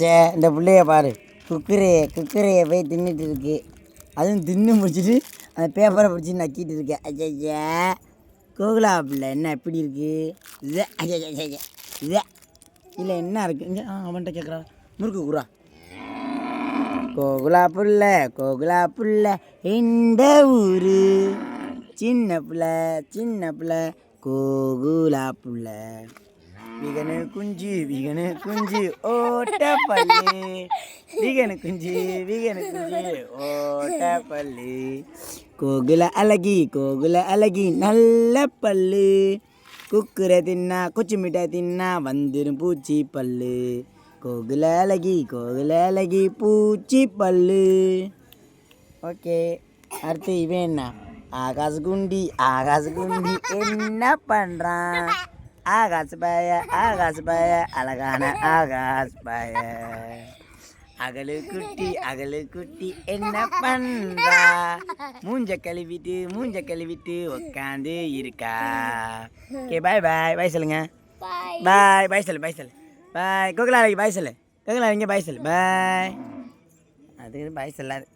சே இந்த பிள்ளைய பாரு. குக்கரையை குக்கரையை போய் தின்னுட்டு இருக்கு. அதுவும் தின்னு முடிச்சுட்டு அந்த பேப்பரை பிடிச்சி நக்கிட்டு இருக்கு ஐயா கோகுலா பிள்ளை என்ன எப்படி இருக்கு? இதே ஐயா இதே. இல்லை என்ன இருக்கு? இங்கே அவன்கிட்ட கேட்குறா முறுக்கு குரா கோகுலா புள்ள கோகுலா புள்ள இந்த ஊரு. சின்ன பிள்ளை சின்ன பிள்ளை கோகுலா புள்ள. விகனு குஞ்சு வீகனு குஞ்சு ஓட்ட பள்ளி விகனு குஞ்சு விகனு குஞ்சு ஓட்ட பள்ளி கோகுல அழகி கோகுல அழகி நல்ல பல்லு. குக்குரை தின்னா குச்சி மிட்டாய் தின்னா வந்துடும் பூச்சி பல்லு. கோகுல அழகி கோகுல அழகி பூச்சி பல்லு. ஓகே அடுத்து இவன் என்ன? ஆகாஷ் குண்டி ஆகாஷ் குண்டி என்ன பண்ணுறான் ஆகாஷ் பாய ஆகாஷ் பாய அழகான ஆகாஷ் பாய. அகலு குட்டி அகலு குட்டி என்ன பண்றா? மூஞ்ச கழுவிட்டு மூஞ்ச கழுவிட்டு உக்காந்து இருக்கா. ஓகே பாய் பாய் பாய் சொல்லுங்க. பாய் பாய் சொல்லு பாய் சொல்லு. பாய் கோகுலாலைக்கு பாய் சொல்லு. கோகுலா இங்கே பாய் சொல்லு. பாய் அது பாய் சொல்லாது.